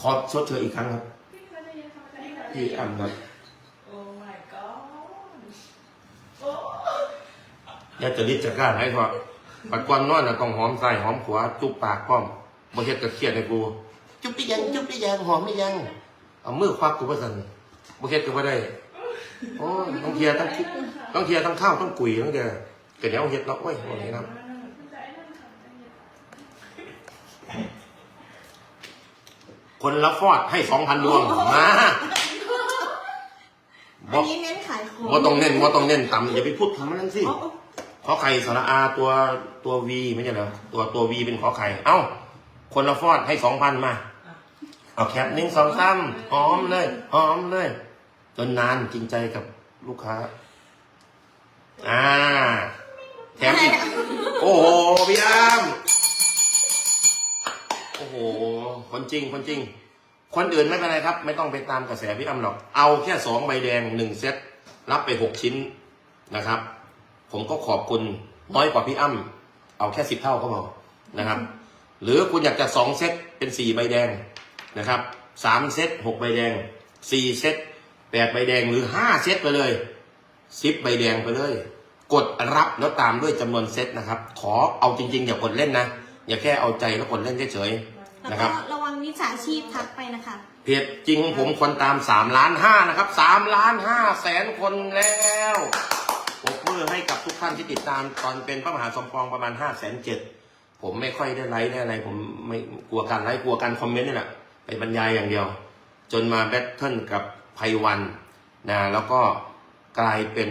ขอชดเชยอีกครั้งครับ พี่อ้ำครับโอ้ my god โอ้อยากจะรีดจะกล้าให้พอปัดกวนนอนน่ะต้องหอมใส่หอมขวาจุบปากพร้อมบ่เฮ็ดกระเครียดให้กู จุบไปยัง จุบไปยังหอมไม่ยัง เอามือควักกูบ่สั่นบ่เฮ็ดก็บ่ได้โอ้ยต้องเคลียร์ต้องคิดต้องเคลียร์ต้องข้าวต้องกุยต้องเดียวก็เดี๋ยวเฮ็ดเนาะโอ้ยบ่นี้นะ คนละฟอดให้2,000ดวงมาอันนี้เน้นขายของว่าต้องเน้นว่าต้องเน้นต่ำอย่าไปพูดคำนั้นสิอ๋ออ๋อขอไข่สระอาตัวตัววีไม่ใช่เหรอตัวตัววีเป็นขอไข่เอ้า คนละฟอดให้สองพันมา เอาแคปหนึ่งสองสามหอมเลยหอมเลย จนนานจริงใจกับลูกค้า อ่า แถมอีก โอ้โห พี่อ้าม โอ้โห คนจริง คนจริง คนอื่นไม่เป็นไรครับ ไม่ต้องไปตามกระแสพี่อ้ำหรอก เอาแค่สองใบแดงหนึ่งเซต รับไปหกชิ้นนะครับ ผมก็ขอบคุณน้อยกว่าพี่อ้ำเอาแค่สิบเท่าก็พอนะครับ หรือคุณอยากจะสองเซตเป็นสี่ใบแดงนะครับสามเซตหกใบแดงสี่เซตแปดใบแดงหรือห้าเซตไปเลยสิบใบแดงไปเลย กดรับแล้วตามด้วยจำนวนเซตนะครับ ขอเอาจริงๆอย่ากดเล่นนะ อย่าแค่เอาใจแล้วกดเล่นเฉยๆแล้วนะคก็รับ ระวังมิจฉาชีพทักไปนะคะ เพจจริงของผมคนตาม 3 ล้าน5นะครับ3ล้าน5แสนคนแล้วปรบมือให้กับทุกท่านที่ติดตามตอนเป็นพระมหาสมปองประมาณ5แสนเจ็ดผมไม่ค่อยได้ไลค์ได้อะไร ผมไม่กลัวการไลค์กลัวการคอมเมนต์นี่แหละไปบรรยายอย่างเดียว จนมาแบทเทิลกับไพวันนะแล้วก็กลายเป็น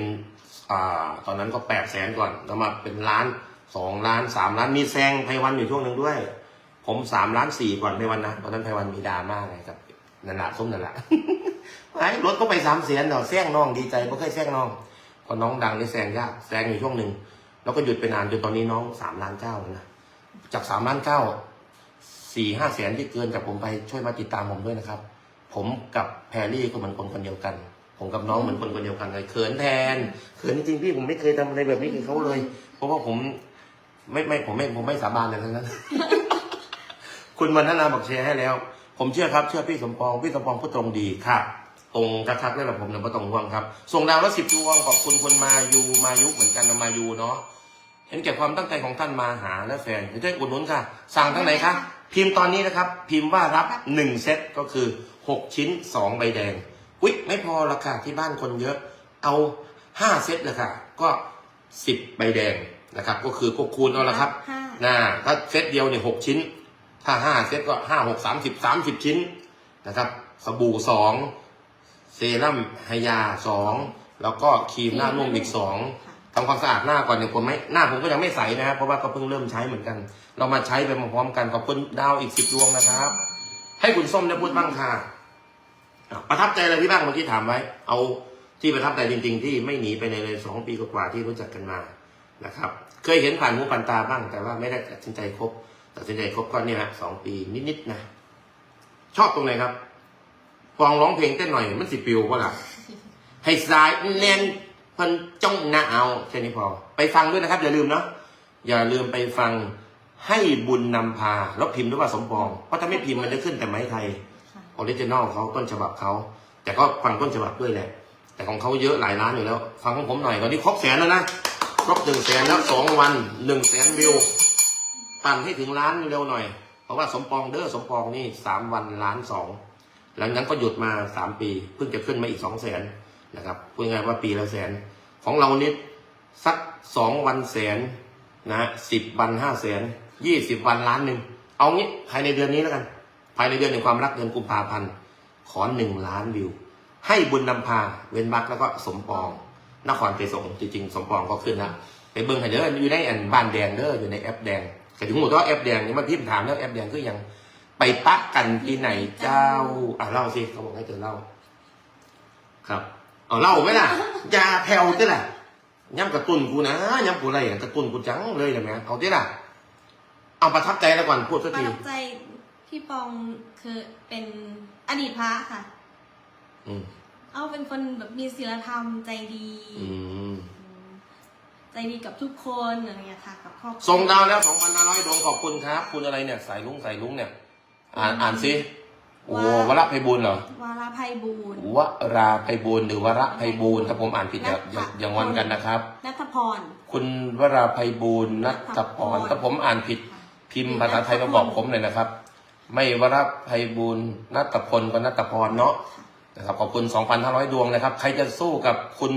อ่าตอนนั้นก็8แสนก่อนแล้วมาเป็นล้าน 2ล้าน3ล้านมีแซงไพวันอยู่ช่วงหนึ่งด้วย ผมสามล้านสี่ก่อนไพวันนะตอนนั้นไพวันมีดราม่าไงกับนันละส้มนันละไอ้รถก็ไปสามเสียนเนาะแซงน้องดีใจไม่เคยแซงน้องพอน้องดังได้แซงยากแซงอยู่ช่วงหนึ่งแล้วก็หยุดไปนานจนตอนนี้น้องสามล้านเก้าแล้วนะจากสามล้านเก้าสี่ห้าแสนที่เกินกับผมไปช่วยมาติดตามผมด้วยนะครับ ผมกับแพรรี่ก็เหมือนคนคนเดียวกัน ผมกับน้องเหมือนคนคนเดียวกันเลยเขินแทนเขินจริงๆพี่ผมไม่เคยทำอะไรแบบนี้กับเขาเลย เพราะว่าผม ไม่ไม่ผมไม่ผมไม่สาบานอะไรทั้งนั้น คุณวันนานาบอกแชร์ให้แล้ว ผมเชื่อครับ เชื่อพี่สมปองพี่สมปองพูดตรงดีครับตรงกระทักได้แหละผมเนี่ยไม่ต้องห่วงครับส่งดาวละสิบดวงขอบคุณคนมายูมายุเหมือนกันนะมายูเนาะเห็นแก่ความตั้งใจของท่านมาหาและแฟนจะได้อุดหนุนค่ะ สั่งทั้งไหนคะพิมพ์ตอนนี้นะครับ พิมพ์ว่ารับหนึ่งเซตก็คือหกชิ้นสองใบแดงอุ๊ยไม่พอละค่ะที่บ้านคนเยอะ เอาห้าเซตเลยค่ะ ก็สิบใบแดง นะครับ ก็คือพวกคูณเอาละครับห้านะถ้าเซตเดียวเนี่ยหกชิ้น ถ้าห้าเซตก็ห้าหกสามสิบสามสิบชิ้นนะครับ สบู่สองเซรั่มไฮยาสองแล้วก็ครีมหน้านุ่มอีกสองค่ะทำความสะอาดหน้าก่อนเนี่ยผมไม่หน้าผมก็ยังไม่ใสนะครับเพราะว่าก็เพิ่งเริ่มใช้เหมือนกัน เรามาใช้ไปพร้อมๆกันขอบคุณดาวอีกสิบดวงนะครับ ให้คุณส้มได้พูดบ้างค่ะอะประทับใจอะไรพี่บ้างเมื่อกี้ถามไว้ เอาที่ประทับใจจริง ๆ ที่ไม่หนีไปในเลยสองปีกว่าๆที่รู้จักกันมา นะครับ เคยเห็นผ่านหูผ่านตาบ้าง แต่ว่าไม่ได้ตัดสินใจคบตัดสินใจคบก็เนี่ยฮะสองปีนิดๆนะ ชอบตรงไหนครับฟองร้องเพลงเต้นหน่อยมันสิปิวก็ล่ะให้สายแน่นเพันจ้องหน้าเอาแค่นี้พอ ไปฟังด้วยนะครับ อย่าลืมเนาะอย่าลืมไปฟังให้บุญนำพาแล้วพิมพ์ด้วยว่าสมปอง เพราะถ้าไม่พิมพ์มันจะขึ้นแต่ไม้ไทยค่ะออริจินอลเขาต้นฉบับเขา แต่ก็ฟังต้นฉบับด้วยแหละ แต่ของเขาเยอะหลายล้านอยู่แล้ว ฟังของผมหน่อยตอนนี้ครบแสนแล้วนะ ครบหนึ่งแสนแล้วสองวันหนึ่งแสนวิว ปั่นให้ถึงล้านเร็วหน่อย เพราะว่าสมปองเด้อสมปองนี่สามวันล้านสองหลังจากนั้นก็หยุดมาสามปี เพิ่งจะขึ้นมาอีกสองแสนนะครับพูดง่ายว่าปีละแสน ของเรานี่สักสองวันแสนนะสิบวันห้าแสนยี่สิบวันล้านหนึ่งเอางี้ภายในเดือนนี้แล้วกัน ภายในเดือนแห่งความรักเดือนกุมภาพันธ์ขอหนึ่งล้านวิว ให้บุญนำพาเว้นวักแล้วก็สมปอง นครไปส่งจริงๆสมปองก็ขึ้นนะไปเบิ้งให้เด้ออยู่ในอันบ้านแดงเด้ออยู่ในแอปแดงแต่ถึงหมดว่าแอปแดงนี่มาพิมพ์ถามแล้วแอปแดงคือยังไปปักกันที่ไหนเจ้าอะเล่าสิเขาบอกให้เธอเล่า ครับเอาเล่าไหมล่ะอยาแผ่วติล่ะย้ำกระตุ้นกูนะย้ำกูอะไรอะกระตุ้นกูจังเลยเลยไหมเอาติล่ะ เอาประทับใจแล้วก่อนพูดสักประทีทับใจพี่ปองคือเป็นอดีตพระค่ะ อืม เอาเป็นคนแบบมีศีลธรรมใจดี อืมใจดีกับทุกคนอะไรอย่างเงี้ยค่ะกับครอบครัวส่งดาวแล้วสองพันห้าร้อยดวงขอบคุณครับ คุณอะไรเนี่ยสายลุงสายลุงเนี่ย อ่านอ่านสิโอ้วระไพบูลย์เหรอวาราภัยบูรณ์วราไพบูลย์หรือวระไพบูลย์ถ้าผมอ่านผิดอย่าอย่าอย่างงอนกันนะครับ นัทพร คุณวราไพบูลย์นัทพรถ้าผมอ่านผิดพิมพ์ภาษาไทยมาบอกผมหน่อยนะครับ ไม่วรไพบูลย์นัตพลก็นัตพรเนาะ นะครับขอบคุณ 2,500 ดวงนะครับ ใครจะสู้กับคุณ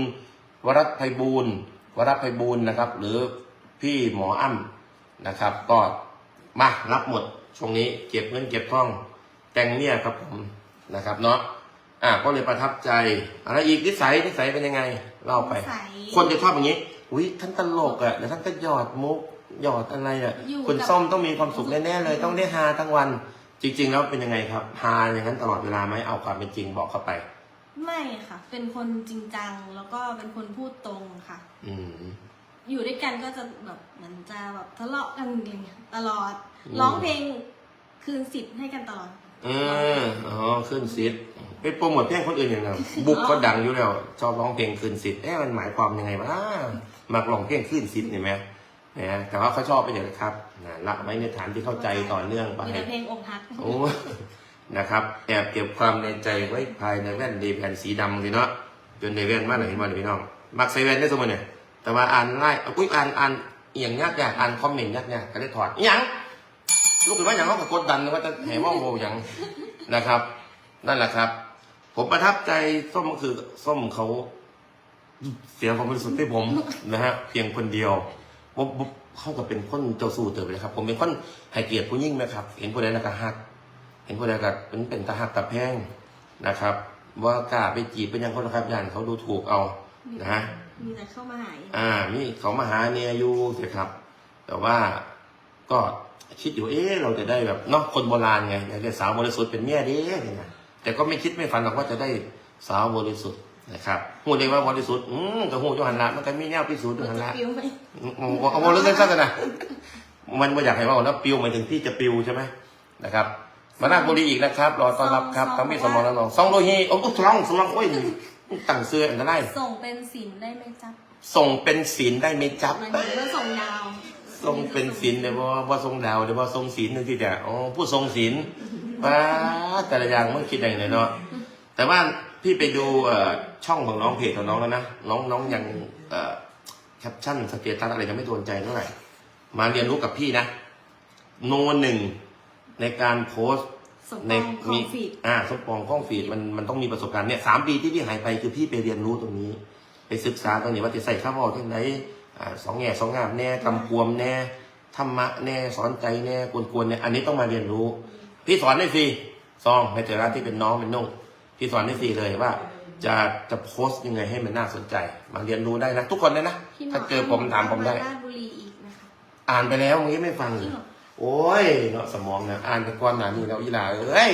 วรไพบูลย์วรไพบูลย์นะครับ หรือพี่หมออ้ำนะครับ ก็มารับหมดช่วงนี้เก็บเงินเก็บทองแต่งเนี่ยครับผมนะครับเนาะอ่าก็เลยประทับใจอะไรอีกนิสัยนิสัยเป็นยังไงเล่าไป นิสัย คนจะชอบอย่างนี้อุ้ยท่านตลกอะ่ะเดี๋ยวท่านก็หยอดมุกหยอดอะไรอะ่ะอยู่คุณกับ ส้มต้องมีความสุขแน่ๆเลย ต้องได้ฮาทั้งวัน จริง ๆ แล้วเป็นยังไงครับฮาอย่างนั้นตลอดเวลาไหมเอาความเป็นจริงบอกเข้าไป ไม่ค่ะ เป็นคนจริงจังแล้วก็เป็นคนพูดตรงค่ะ อืม อยู่ด้วยกันก็จะแบบเหมือนจะแบบทะเลาะกันอะไรเงี้ยตลอด อืม ร้องเพลงคืนสิทธิ์ให้กันตลอด เอออ๋อขึ้นซิดไปโปรโมทเพลงคนอื่นอย่างนั้นบุกก็ดังอยู่แล้วชอบร้องเพลงขึ้นซิดเอ๊ะมันหมายความยังไงวะมักร้องเพลงขึ้นซิดเห็นไหม นะแต่ว่าเขาชอบไปอย่างนะครับนะละไว้ในฐานที่เข้าใจต่อเนื่องไปมีแต่เพลงอกหักโอ้นะครับ แอบเก็บความในใจไว้ภายในแว่นดีแผ่นสีดำสิเนาะจนในแว่นมากเลยเห็นบ่พี่น้อง มักใส่แว่นได้สมมติเนี่ยแต่ว่าอ่านไล่เอาอุ้ยอ่านอ่านเอียงยากยากอ่านคอมเมนต์ยากยากก็เลยถอดอิหยังลูกหรือว่าอย่างเขาก็กดดันว่าจะแห่ว่องโวอย่างนะครับ นั่นแหละครับ ผมประทับใจส้มก็คือส้มเขาเสียความบริสุทธิ์ให้ผมนะฮะเพียงคนเดียว ผมผมเข้ากับเป็นคนเจ้าสู้เติบเลยครับ ผมเป็นคนให้เกียรติผู้ยิ่งนะครับ เห็นผู้ใดนะก็ฮัก เห็นผู้ใดก็เป็นเป็นตาหักตาแพงนะครับ ว่ากล้าไปจีบเป็นอยังคนนะครับย่านเขาดูถูกเอานะฮะมีแต่เข้ามาหายอ่ามีเขามาหาเนี่ยอยู่เถอะครับ แต่ว่าก็คิดอยู่เอ๊ะเราจะได้แบบเนาะคนโบราณไงอยากได้สาวบริสุทธิ์เป็นเมียเด้เนี่ยแต่ก็ไม่คิดไม่ฝันหรอกว่าจะได้สาวบริสุทธิ์ นะครับพูดเลยว่าบริสุทธิ์อืมกับหูจุหันละมันก็มีแนวพิสูจน์จุมันหันจะละปิ้วไหมโอ้โหเอาโมเรื่องสั้นๆนะมันไม่อยากให้ว่าแล้วปิวหมายถึงที่จะปิวใช่ไหมนะครับมานาบุรีอีกนะครับ รอต้อนรับครับทั้งมีสมองและน้องซองโลฮีโอ้ก็สลองสลองโอ้ยตั้งเสื้ออันนั้นได้ส่งเป็นสินได้ไหมจ๊ะส่งเป็นศีลได้ไหมจับหมายถึงว่าส่งดาวทรงเป็นศีลเดี๋ยวว่าว่าทรงดาวเดี๋ยวว่าทรงศีลนึงที่จะอ๋อผู้ทรงศีลป้าแต่ละอย่างมันคิดอย่างไรเนาะแต่ว่า พี่ไปดูเอ่อช่องของน้องเพจของน้องแล้วนะ น้องน้องยังเอ่อแคปชั่นสเตตัสอะไรยังไม่โดนใจเท่าไหร่ มาเรียนรู้กับพี่นะ โนหนึ่งในการโพสต์ส่งในตองคอมีมฟีดอ่าสมปองข้องฟีดมันมันต้องมีประสบการณ์เนี่ยสามปีที่พี่หายไปคือพี่ไปเรียนรู้ตรงนี้ ไปศึกษาตรงนี้ว่าจะใส่ข้าวเอาที่ไหนอ่าสองแง่สองงามแน่กำกวมแน่ธรรมะแน่สอนใจแน่กวนๆเนี่ยอันนี้ต้องมาเรียนรู้ พี่สอนได้ฟรีซองในแต่ละที่เป็นน้องเป็นนุ่ง พี่สอนได้ฟรีเลยว่า จะจะโพสต์ยังไงให้มันน่าสนใจ มาเรียนรู้ได้นะ ทุกคนเลยนะพี่หมอถ้าเจอผมถามผมได้ ราชบุรีอีกนะคะอ่านไปแล้วเมื่อกี้ไม่ฟังจริงเหรอโอ้ยเนาะสมองนะอ่านไปก่อนหนานี่แล้วอีหลาเอ้ย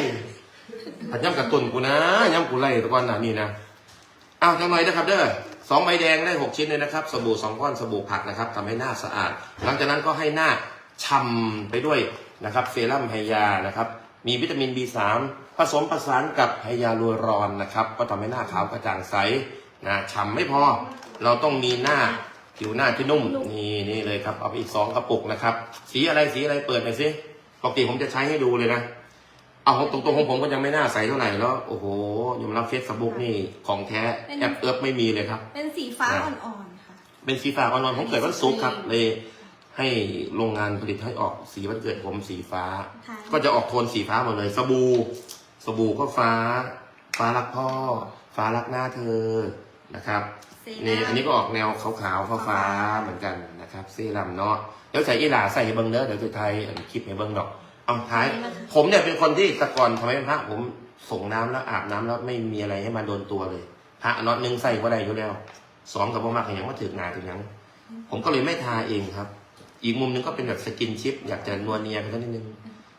ผัดย่ำกับตุนกูนะย่ำกูไล่ตะก่อนหนานี่นะอ้าวจังหน่อยนะครับ เด้อสองใบแดงได้หกชิ้นเลยนะครับสบู่สองก้อนสบู่ผักนะครับทำให้หน้าสะอาด หลังจากนั้นก็ให้หน้าช่ำไปด้วยนะครับ เซรั่มไฮยานะครับ มีวิตามิน B3 ผสมประสานกับไฮยาลูรอนนะครับ ก็ทำให้หน้าขาวกระจ่างใสนะฉ่ำไม่พอ เราต้องมีหน้าผิวหน้าที่นุ่ม นี่นี่เลยครับ เอาไปอีกสองกระปุกนะครับ สีอะไรสีอะไรเปิดหน่อยสิปกติผมจะใช้ให้ดูเลยนะ เอาของตรงๆของผมก็ยังไม่น่าใสเท่าไหร่แล้ว โอ้โหยอมรับเฟซบุ๊กนี่ของแท้แอปเอิบไม่มีเลยครับ เป็นสีฟ้าอะอ่อนๆค่ะ เป็นสีฟ้าอ่อนๆผมเกิดวันศุกร์ครับเลย ให้โรงงานผลิตให้ออกสีวันเกิดผมสีฟ้า ค่ะก็จะออกโทนสีฟ้าหมดเลย สบู่สบู่ก็ฟ้า ฟ้ารักพ่อ ฟ้ารักหน้าเธอนะครับ เซรั่ม นี่อันนี้ก็ออกแนวขาวๆฟ้าๆเหมือนกันนะครับเซรั่มเนาะเดี๋ยวใส่อีหลาใส่ให้เบิ้งเด้อเดี๋ยวจะไทยอันคลิปให้เบิ้งดอกเอาท้าย ผมเนี่ยเป็นคนที่แตะก่อนทำไมเป็นพระผมส่งน้ำแล้วอาบน้ำแล้วไม่มีอะไรให้มาโดนตัวเลยพระน็อตหนึ่งใส่ก็ได้อยู่แล้วสองกับบ่มากอย่างว่าถึงหนาถึงหยังผมก็เลยไม่ทาเองครับ อีกมุมหนึงก็เป็นแบบสกินชิป อยากจะนวลเนียไปสักนิดนึง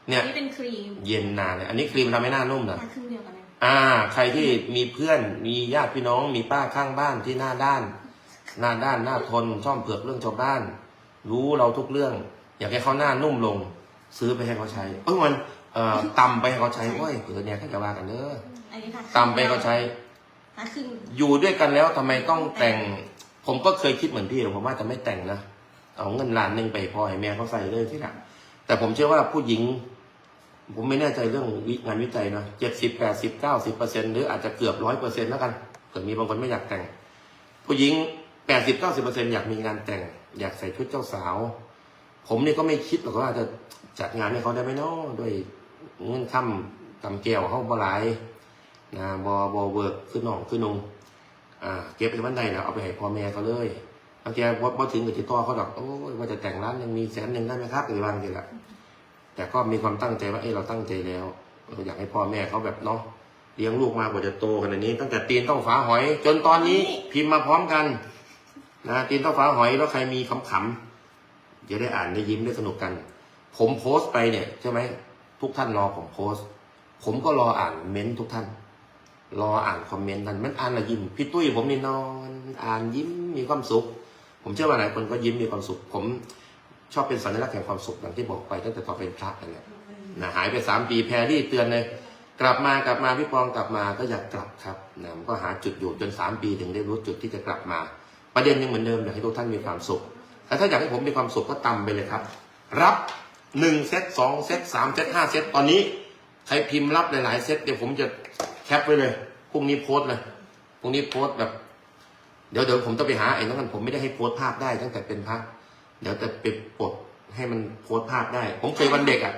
เนี่ย อันนี้เป็นครีมเย็นนานเลยอันนี้ครีมทำให้หน้านุ่มเหรอทาครึ่งเดียวกันเลยอ่า ใครที่มีเพื่อนมีญาติพี่น้อง มีป้าข้างบ้านที่หน้าด้าน หน้าด้านหน้าทนชอบเผือกเรื่องชาวบ้าน รู้เราทุกเรื่อง อยากให้เขาหน้านุ่มลง ซื้อไปให้เขาใช้เอ้ยมันเอ่อตำไปให้เขาใช้โอ้ยเผื่อเนี่ยก็จะว่ากันเด้ออันนี้ทาตำไปให้เขาใช้ทาครึ่ง อยู่ด้วยกันแล้วทำไมต้องแต่ง ผมก็เคยคิดเหมือนพี่ผมว่าจะไม่แต่งนะ เอาเงินล้านหนึ่งไปพอให้แม่เขาใส่เลยที่หลังแต่ผมเชื่อว่าผู้หญิง ผมไม่แน่ใจเรื่องวิงานวิจัยนะเจ็ดสิบแปดสิบเก้าสิบเปอร์เซ็นหรืออาจจะเกือบร้อยเปอร์เซ็นต์แล้วกันเกิดมีบางคนไม่อยากแต่ง ผู้หญิงแปดสิบเก้าสิบเปอร์เซ็นอยากมีงานแต่ง อยากใส่ชุดเจ้าสาว ผมเนี่ยก็ไม่คิดหรอกว่าจะจัดงานให้เขาได้ไหมเนาะด้วยเงินค่ำกำเกี่ยวเข้าบ่หลายนะบอบอเวิร์กขึ้นน้องขึ้นนงอ่าเก็บไปวันใดแล้วเอาไปให้พ่อแม่เขาเลย บางทีว่าพอถึงกับติดต่อเขาดอกโอ้ยว่าจะแต่งร้านยังมีแสนหนึ่งได้ไหมครับหรือบางทีละแต่ก็มีความตั้งใจว่าเอ้ยเราตั้งใจแล้วเราอยากให้พ่อแม่เขาแบบเนาะเลี้ยงลูกมากว่าจะโตขนาดนี้ ตั้งแต่ตีนต้องฝาหอย จนตอนนี้พิมพ์มาพร้อมกันนะตีนต้องฝาหอยแล้วใครมีคำขำๆจะได้อ่านได้ยิ้มได้สนุกกัน ผมโพสต์ไปเนี่ยใช่ไหมทุกท่านรอผมโพสต์ ผมก็รออ่านเม้นต์ทุกท่าน รออ่านคอมเมนต์ท่านมันอ่านและยิ้มพี่ตุ้ยผมนี่นอน อ่านยิ้มมีความสุข ผมเชื่อว่าหลายคนก็ยิ้มมีความสุข ผมชอบเป็นสัญลักษณ์แห่งความสุขอย่างที่บอกไปตั้งแต่ตอนเป็นพระนั่นแหละนะหายไปสามปีแพรรี่เตือนเลยกลับมากลับมาพี่ปองกลับมาก็อยากกลับครับนะผมก็หาจุดอยู่จนสามปีถึงได้รู้จุดที่จะกลับมา ประเด็นยังเหมือนเดิมอยากให้ทุกท่านมีความสุขแต่ถ้าอยากให้ผมมีความสุขก็ตำไปเลยครับ รับหนึ่งเซตสองเซตสามเซตห้าเซตตอนนี้ใครพิมพ์รับหลายๆเซตเดี๋ยวผมจะแคปไว้เลยพรุ่งนี้โพสต์เลยพรุ่งนี้โพสต์แบบ เดี๋ยวเดี๋ยวผมต้องไปหาไอ้นั่นกันผมไม่ได้ให้โพสต์ภาพได้ตั้งแต่เป็นพระเดี๋ยวจะไปปลดให้มันโพสต์ภาพได้ ผมเคยวันเด็กอะ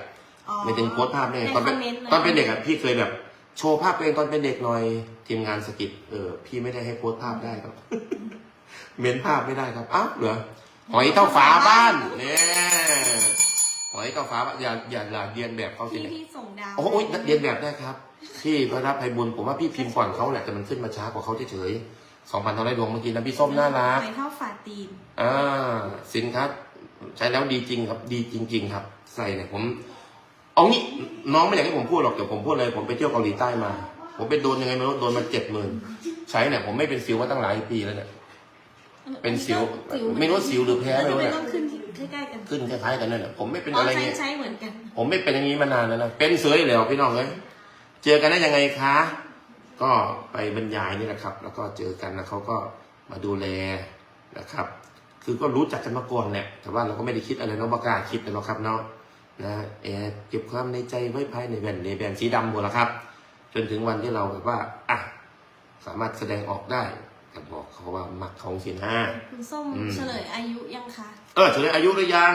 อ๋อไม่ถึงโพสต์ภาพได้ในตอนเป็นคอมเมนต์เลยตอนเป็นเด็กอะพี่เคยแบบ โชว์ภาพตัวเองตอนเป็นเด็กหน่อยทีมงานสกิดเออพี่ไม่ได้ให้โพสต์ภาพได้ครับเม้นภาพไม่ได้ครับอ้าวเหรอหอยเท่าฝาบ้านเนี่ยหอยเท่าฝาบ้านอย่าอย่าอย่าเรียนแบบเขาสิพี่เนี่ยที่ส่งดาวโอ้โหเรียนแบบได้ครับพี่พระรับไพบุญผมว่าพี่พิมพ์ก่อนเขาแหละแต่มันขึ้นมาช้ากว่าเขาเฉยๆ สองพันเท่าไรดวงเมื่อกี้นะพี่ส้มน่ารักหอยเท่าฝาตีนอ่าสินค้าใช้แล้วดีจริงครับ ดีจริง ๆ ครับ ใส่เนี่ยผม เอางี้น้องไม่อยากให้ผมพูดหรอกเดี๋ยวผมพูดเลย ผมไปเที่ยวเกาหลีใต้มา ผมไปโดนยังไงไม่รู้โดนมาเจ็ดหมื่นใช้เนี่ยผมไม่เป็นสิวมาตั้งหลายปีแล้วเนี่ยเป็นสิวไม่รู้ว่าสิวหรือแพ้ไม่รู้เนี่ยต้องขึ้นที่ใกล้ๆกันขึ้นคล้ายๆกันนั่นแหละผมไม่เป็นอ๋ออะไรใช้เงี้ยใช้เหมือนกัน ผมไม่เป็นอย่างนี้มานานแล้วนะเป็นเสืออยู่แล้วพี่น้องเลยเจอกันได้ยังไงคะ ก็ไปบรรยายนี่แหละครับ แล้วก็เจอกันแล้วเขาก็มาดูแลนะครับ คือก็รู้จักกันมาก่อนแหละแต่ว่าเราก็ไม่ได้คิดอะไรเนาะบ่กล้าคิดเลยเนาะครับเนาะนะแอบเก็บความในใจไว้ภายในแผ่นในแผ่นสีดำหมดแล้วครับ จนถึงวันที่เราแบบว่าอะสามารถแสดงออกได้แต่บอกเขาว่ามักของสินห้าคุณส้มอืมเฉลยอายุยังคะเออเฉลยอายุหรือยัง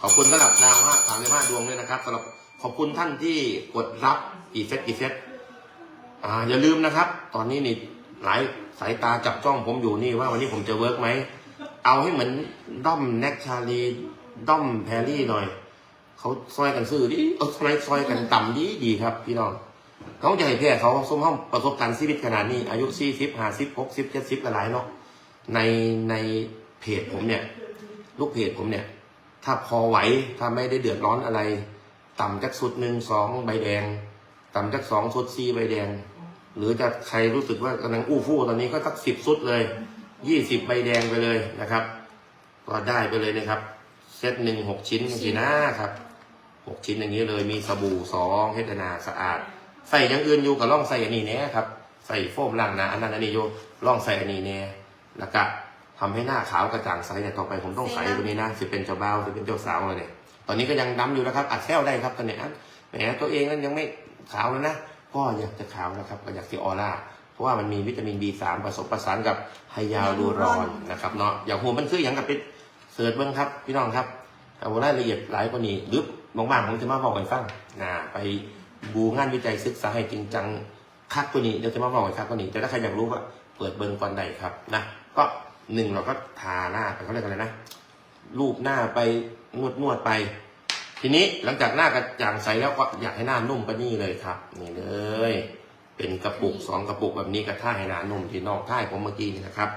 ขอบคุณสำหรับดาวห้าสามสิบห้าดวงด้วยนะครับสำหรับขอบคุณท่านที่กดรับกี่เซตกี่เซต อ่าอย่าลืมนะครับ ตอนนี้นี่หลายสายตาจับจ้องผมอยู่นี่ว่าวันนี้ผมจะเวิร์กไหม เอาให้เหมือนด้อมแน็กชาลีด้อมแพรรี่หน่อย เขาซอยกันซื้อดิเออซอยซอยกันต่ำดีดีครับ พี่น้องเขาใหญ่แพ้เขาสมห้องประสบการณ์ชีวิตขนาดนี้ อายุสี่สิบห้าสิบหกสิบเจ็ดสิบหลายเนาะในในเพจผมเนี่ย ลูกเพจผมเนี่ย ถ้าพอไหวถ้าไม่ได้เดือดร้อนอะไร ต่ำจากสุดหนึ่งสองใบแดง ต่ำจากสองสุดสี่ใบแดง หรือจะใครรู้สึกว่ากำลังอู้ฟู่ตอนนี้ก็สักสิบสุดเลยยี่สิบใบแดงไปเลยนะครับ ก็ได้ไปเลยนะครับ เซตหนึ่งหกชิ้นสีหน้าครับหกชิ้นอย่างนี้เลยมีสบู่สองเฮดนาสะอาด ใส่อย่างอื่นอยู่กับล่องใส่อันนี้แน่ครับ ใส่โฟมล้างหน้าอันนั้นอันนี้อยู่ล่องใส่อันนี้แน่แล้วก็ทำให้หน้าขาวกระจ่างใสเนี่ยต่อไปผมต้องใส่ตัวนี้นะจะเป็นเจ้าบ่าวจะเป็นเจ้าสาวเลยเนี่ยตอนนี้ก็ยังดำอยู่นะครับ อัดแซวได้ครับตอนเนี้ยแหมตัวเองนั้นยังไม่ขาวแล้วนะ ก็อยากจะขาวนะครับก็อยากที่ออร่าเพราะว่ามันมีวิตามิน B3 ผสมผสานกับไฮยาลูรอนนะครับเนาะอย่างหัวมันคืออย่างกับเป็นเสิร์ชเบิ้งครับ พี่น้องครับเอารายละเอียดหลายกว่านี้หรือบางๆผมจะมาบอกให้ฟังนะไปบูงานวิจัยศึกษาให้จริงจังคักกว่านี้เดี๋ยวจะมาบอกให้คักกว่านี้แต่ถ้าใครอยากรู้ก็เปิดเบิ้งก่อนใดครับนะก็หนึ่งเราก็ทาหน้าไปเขาเรียกอะไรนะรูปหน้าไปนวดนวดๆไป ทีนี้หลังจากหน้ากระจ่างใสแล้วก็อยากให้หน้านุ่มปะนี่เลยครับ นี่เลย เป็นกระปุกสองกระปุกแบบนี้กระท่าให้หนานุ่มที่นอกท่ายผมเมื่อกี้นี่นะครับ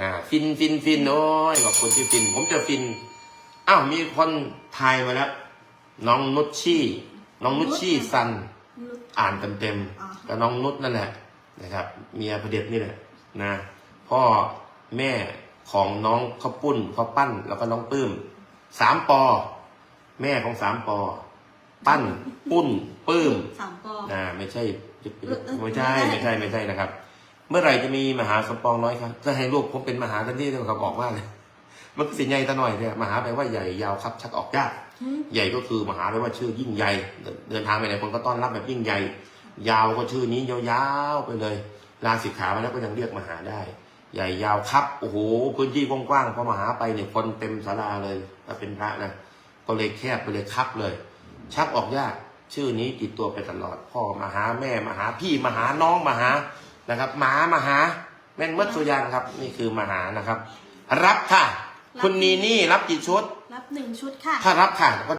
นะฟินฟินฟินโอ้ยขอบคุณที่ฟิน ผมจะฟินอ้าวมีคนทายมาแล้วน้องนุชชี่ น้องนุชชี่ซัน อ่านเต็มเต็มๆกับน้องนุชนั่นแหละนะครับเมียพระเด็จนี่แหละนะพ่อแม่ของน้องข้าวปุ้นข้าวปั้นแล้วก็น้องปื้มสามปอ แม่ของสามปอ ปั้น ปุ้น ปื้มสามปอ อ่า ไม่ใช่เออเออไม่ใช่ ไม่ไม่ใช่ใช่ ไม่ใช่นะครับ เมื่อไหร่จะมีมหาสมปองน้อยครับจะให้ลูกผมเป็นมหาทันทีเลยครับบอกว่าเลยมันก็สิใหญ่ตะหน่อยเนี่ยมหาแปลว่าใหญ่ยาวครับ ชักออกยากอืมใหญ่ก็คือมหาแปลว่าชื่อยิ่งใหญ่เดินเดินทางไปไหนคนก็ต้อนรับแบบยิ่งใหญ่ ยาวก็ชื่อนี้ยาวๆไปเลย ลาสิกขามาแล้วก็ยังเรียกมหาได้ ใหญ่ยาวครับ โอ้โหพื้นที่กว้างๆพอมหาไปเนี่ยคนเต็มศาลาเลยถ้าเป็นพระนะ ก็เลยแคบไปเลยครับเลย ชักออกยาก ชื่อนี้ติดตัวไปตลอด พ่อมาหาแม่มาหาพี่มาหาน้องมาหานะครับหมามาหาแม่นมัดสุยางครับ นี่คือมาหานะครับ รับค่ะ คุณนีนี่รับกี่ชุด รับหนึ่งชุดค่ะ ถ้ารับค่ะก็